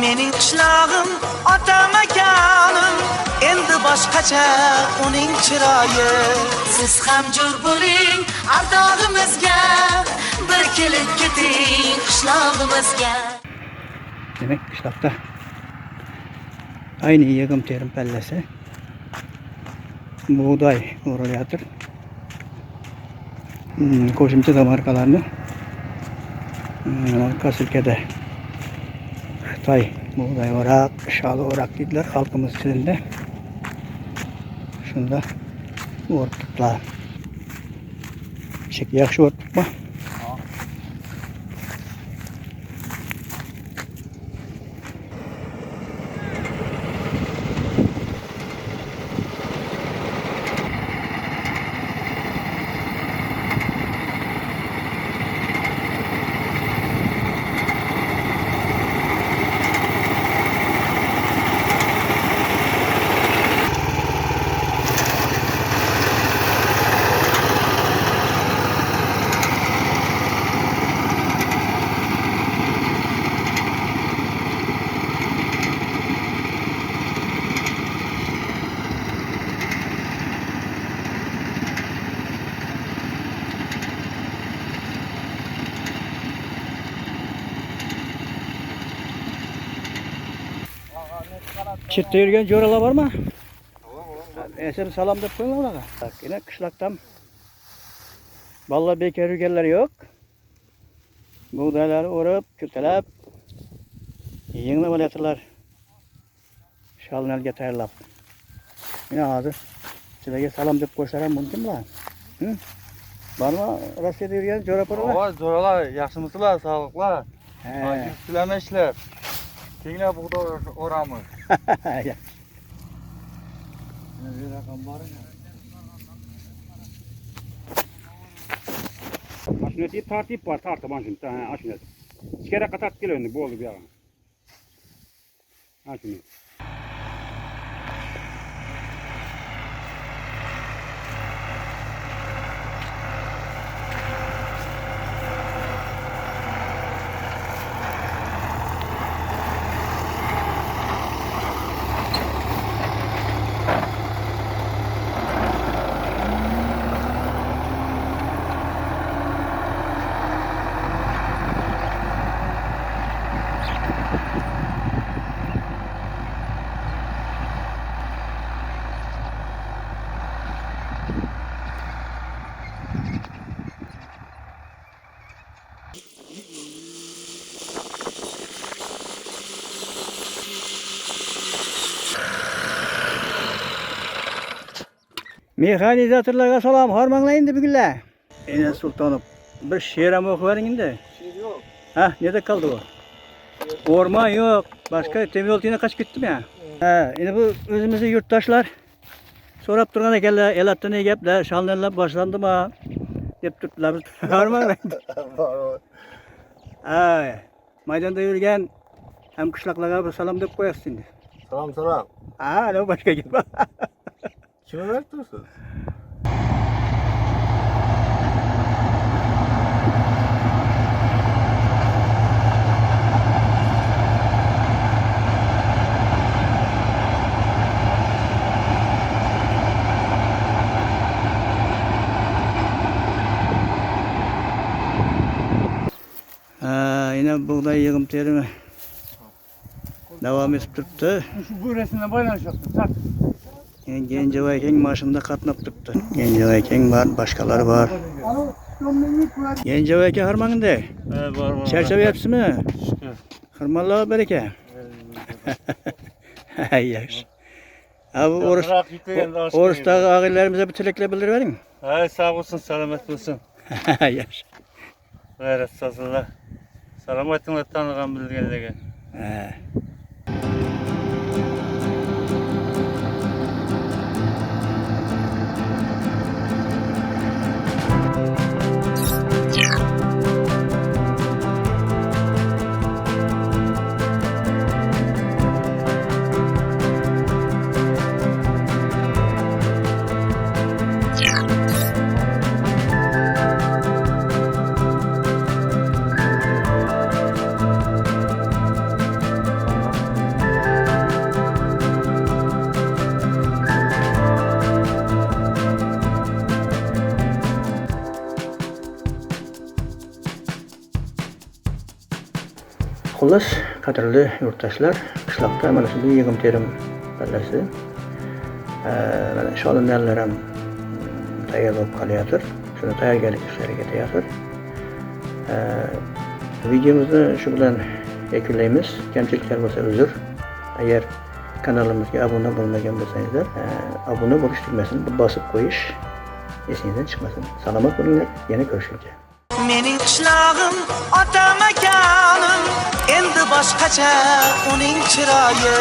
Mening qishlog'im ota makanim Endi boshqacha uning chiroyi Siz ham jur bo'ling ardog'imizga. Bir kelib keting qishlog'imizga. Demek kışlakta aynı yığım terim pellesi buğday uğrayadır. Hmm, koşumcu da markalarını Xitay buğday orak, şalı orak dediler halkımız dilinde. Şunda ortukla. Çek yakşı ortuk mu? Çitte yürüyen coralar var mı? Ben seni salam da koyun ona. Bak yine kışlaktan. Vallahi bekar yürüyenler yok. Buğdayları uğrayıp, kütelep. Yığını böyle yatırlar. Şalın el getirirler. Yine ağzı. Size salam dep koşaran mümkün mü lan? Hı? Var mı Rusya'da yürüyen çorap var? Ova zo'ralar, yaxshimisizlar, sog'liqlar? He. Aziz tilamashlar. Kenglar bug'doy o'ramiz. Ya. Bir raqam bor Aşunet diye tartip var tartı ban şimdi ha aşunet. İçeri katat gel önüne bu oldu bir ara. Aşunet. механизаторларға салам hormanglar endi bugunlar. Enes Sultonov, bir she'ram o'qib bering endi. She'r yo'q. Ha, neda? Orman yok. Başka temel yine kaç gittim ya. Ha, yine bu özümüzü yurttaşlar sorap durgan ekenler, el attı ne gepler, şanlılar başlandı mı? Dep tuttular. Hormanglayın. Ay, maydanda yürüyen hem kışlaklara bir salam dep koyasın şimdi. Salom salom. Ha, ne başka gibi. Kime verib yine buğday yığım terimi devam edip tuttu. Şu bu resimle paylaşacaktım. Sat. Yani Gencebay maşında katnap tuttu. Gencebay var, başkaları var. Gencebay harmanın de. Evet var var. Çerçeve hepsi mi? Şükür. Hırmalı bereke. Hay yaş. Abi aşkına oruçtaki ağillerimize bir tilekle bildirin. Hay sağ olsun, selamet olsun. Hay yaş. Gayret sazılar. Salametinle tanıgan bilgenligi. Xullas, qadrli yurtdoshlar, qishloqda mana shunday yig'im terim pallasi. E, mana sholinlarlar ham tayyor bo'lib qolyotir. Shuni tayyorgarlik ishlari ketayotir. E, videomizni shu bilan yakunlaymiz. Kamchiliklar bo'lsa uzr. Agar kanalimizga obuna bo'lmagan bo'lsangizlar, e, obuna bo'lish tugmasini bosib qo'yish esingizdan chiqmasin. Salomat bo'linglar. Yana ko'rishguncha. Mening qishlog'im ota makanim endi boshqacha uning chiroyi